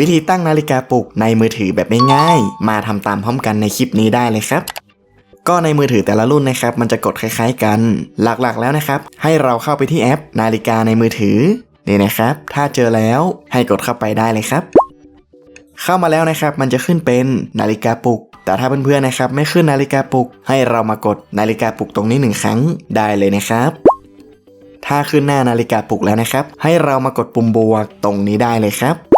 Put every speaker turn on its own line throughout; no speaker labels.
วิธีตั้งนาฬิกาปลุกในมือถือแบบง่ายๆ มาทำตามพร้อมกันในคลิปนี้ได้เลยครับ ก็ในมือถือแต่ละรุ่นนะครับ มันจะกดคล้ายๆกัน หลักๆแล้วนะครับ ให้เราเข้าไปที่แอป นาฬิกาในมือถือนี่นะครับ ถ้าเจอแล้วให้กดเข้าไปได้เลยครับ เข้ามาแล้วนะครับ มันจะขึ้นเป็นนาฬิกาปลุก แต่ถ้าเพื่อนๆนะครับ ไม่ขึ้นนาฬิกาปลุก ให้เรามากดนาฬิกาปลุกตรงนี้หนึ่งครั้งได้เลยนะครับ ถ้าขึ้นหน้านาฬิกาปลุกแล้วนะครับ ให้เรามากดปุ่มบวกตรงนี้ได้เลยครับ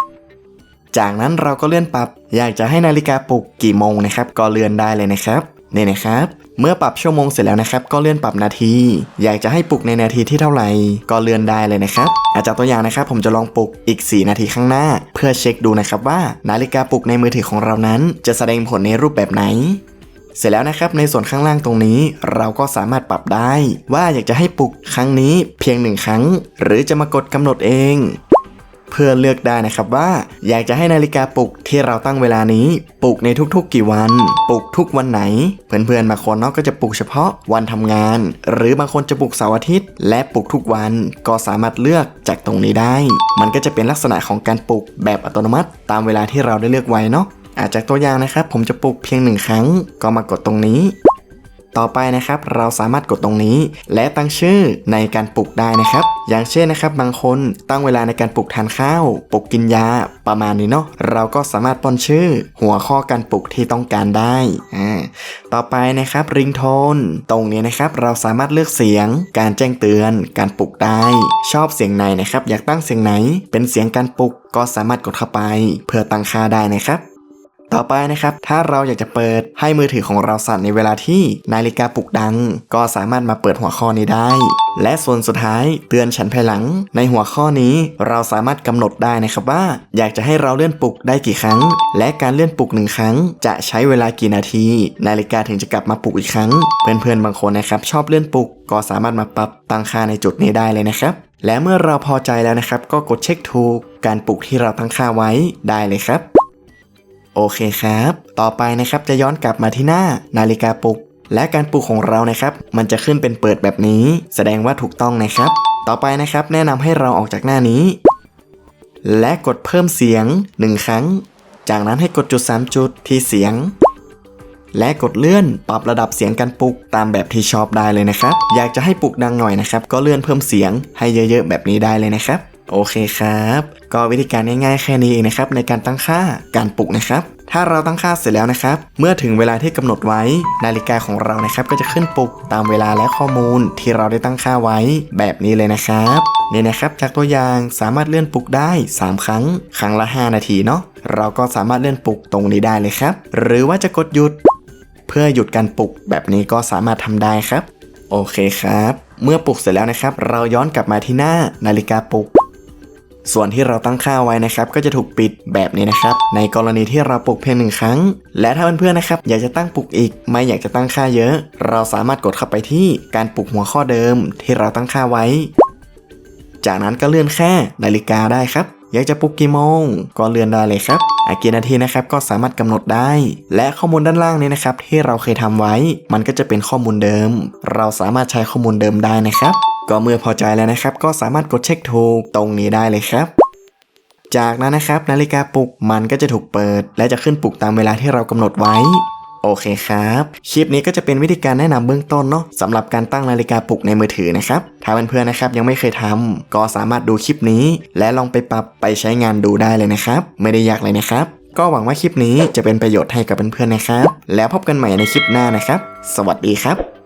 จากนั้นเราก็เลื่อนปรับ อยากจะให้นาฬิกาปลุกกี่โมงนะครับ ก็เลื่อนได้เลยนะครับนี่นะครับ เมื่อปรับชั่วโมงเสร็จแล้วนะครับ ก็เลื่อนปรับนาที อยากจะให้ปลุกในนาทีที่เท่าไหร่ ก็เลื่อนได้เลยนะครับอาจากตัวอย่างนะครับ ผมจะลองปลุกอีก 4 นาทีข้างหน้า เพื่อเช็คดูนะครับว่านาฬิกาปลุกในมือถือของเรานั้น จะแสดงผลในรูปแบบไหน เสร็จแล้วนะครับ ในส่วนข้างล่างตรงนี้ เราก็สามารถปรับได้ ว่าอยากจะให้ปลุกครั้งนี้เพียงหนึ่งครั้ง หรือจะมากดกำหนดเอง เพื่อเลือกได้นะครับว่า อยากจะให้นาฬิกาปลุกที่เราตั้งเวลานี้ปลุกในทุกๆ กี่วัน ปลุกทุกวันไหน เพื่อนๆบางคนเนาะก็จะปลุกเฉพาะวันทำงาน หรือบางคนจะปลุกเสาร์อาทิตย์ และปลุกทุกวันก็สามารถเลือกจากตรงนี้ได้ มันก็จะเป็นลักษณะของการปลุกแบบอัตโนมัติ ตามเวลาที่เราได้เลือกไว้เนาะอาจจากตัวอย่างนะครับ ผมจะปลุกเพียงหนึ่งครั้ง ก็มากดตรงนี้ ต่อไปนะครับเราสามารถกดตรงนี้ และตั้งชื่อในการปลุกได้นะครับ อย่างเช่นนะครับบางคนตั้งเวลาในการปลุกทานข้าวปลุกกินยาประมาณนี้เนาะเราก็สามารถป้อนชื่อ หัวข้อการปลุกที่ต้องการได้อ่าต่อไปนะครับริงโทนตรงนี้นะครับเราสามารถเลือกเสียง การแจ้งเตือน การปลุกได้ ชอบเสียงไหนนะครับ อยากตั้งเสียงไหน เป็นเสียงการปลุกก็สามารถกดเข้าไป เพื่อตั้งค่าได้นะครับ ต่อไปนะครับ ถ้าเราอยากจะเปิดให้มือถือของเราสั่นในเวลาที่นาฬิกาปลุกดัง ก็สามารถมาเปิดหัวข้อนี้ได้ และส่วนสุดท้ายเตือนฉันภายหลัง ในหัวข้อนี้เราสามารถกำหนดได้นะครับว่า อยากจะให้เราเลื่อนปลุกได้กี่ครั้ง และการเลื่อนปลุกหนึ่งครั้ง จะใช้เวลากี่นาที นาฬิกาถึงจะกลับมาปลุกอีกครั้ง เพื่อนๆบางคนนะครับชอบเลื่อนปลุก ก็สามารถมาปรับตั้งค่าในจุดนี้ได้เลยนะครับและเมื่อเราพอใจแล้วนะครับ ก็กดเช็คถูก การปลุกที่เราตั้งค่าไว้ได้เลยครับ โอเคครับ ต่อไปนะครับจะย้อนกลับมาที่หน้านาฬิกาปลุก และการปลุกของเรานะครับ มันจะขึ้นเป็นเปิดแบบนี้ แสดงว่าถูกต้องนะครับ ต่อไปนะครับแนะนำให้เราออกจากหน้านี้ และกดเพิ่มเสียง 1 ครั้ง จากนั้นให้กดจุด 3 จุดที่เสียงและกดเลื่อนปรับระดับเสียงการปลุกตามแบบที่ชอบได้เลยนะครับ อยากจะให้ปลุกดังหน่อยนะครับ ก็เลื่อนเพิ่มเสียงให้เยอะๆ แบบนี้ได้เลยนะครับ โอเคครับ ก็วิธีการง่ายๆแค่นี้เองนะครับในการตั้งค่าการปลุกนะครับ ถ้าเราตั้งค่าเสร็จแล้วนะครับ เมื่อถึงเวลาที่กำหนดไว้ นาฬิกาของเรานะครับ ก็จะขึ้นปลุกตามเวลาและข้อมูลที่เราได้ตั้งค่าไว้ แบบนี้เลยนะครับนี่นะครับ จากตัวอย่างสามารถเลื่อนปลุกได้ 3 ครั้ง ครั้งละ 5 นาทีเนาะเราก็สามารถเลื่อนปลุกตรงนี้ได้เลยครับ หรือว่าจะกดหยุด เพื่อหยุดการปลุกแบบนี้ก็สามารถทำได้ครับ โอเคครับ เมื่อปลุกเสร็จแล้วนะครับ เราย้อนกลับมาที่หน้านาฬิกาปลุก ส่วนที่เราตั้งค่าไว้นะครับก็จะถูกปิดแบบนี้นะครับ ในกรณีที่เราปลุกเพียงหนึ่งครั้ง และถ้าเพื่อนๆนะครับอยากจะตั้งปลุกอีก ไม่อยากจะตั้งค่าเยอะ เราสามารถกดเข้าไปที่การปลุกหัวข้อเดิม ที่เราตั้งค่าไว้ จากนั้นก็เลื่อนแค่นาฬิกาได้ครับอยากจะปลุกกี่โมงก็เลื่อนได้เลยครับอากี่นาทีนะครับก็สามารถกำหนดได้ และข้อมูลด้านล่างนี้นะครับที่เราเคยทำไว้ มันก็จะเป็นข้อมูลเดิม เราสามารถใช้ข้อมูลเดิมได้นะครับ ก็เมื่อพอใจแล้วนะครับ ก็สามารถกดเช็คถูกตรงนี้ได้เลยครับ จากนั้นนะครับนาฬิกาปลุกมันก็จะถูกเปิด และจะขึ้นปลุกตามเวลาที่เรากำหนดไว้โอเคครับ คลิปนี้ก็จะเป็นวิธีการแนะนำเบื้องต้นเนาะสำหรับการตั้งนาฬิกาปลุกในมือถือนะครับ ถ้าเพื่อนๆนะครับยังไม่เคยทำก็สามารถดูคลิปนี้ และลองไปปรับไปใช้งานดูได้เลยนะครับ ไม่ได้ยากเลยนะครับ ก็หวังว่าคลิปนี้จะเป็นประโยชน์ให้กับเพื่อนๆนะครับ แล้วพบกันใหม่ในคลิปหน้านะครับ สวัสดีครับ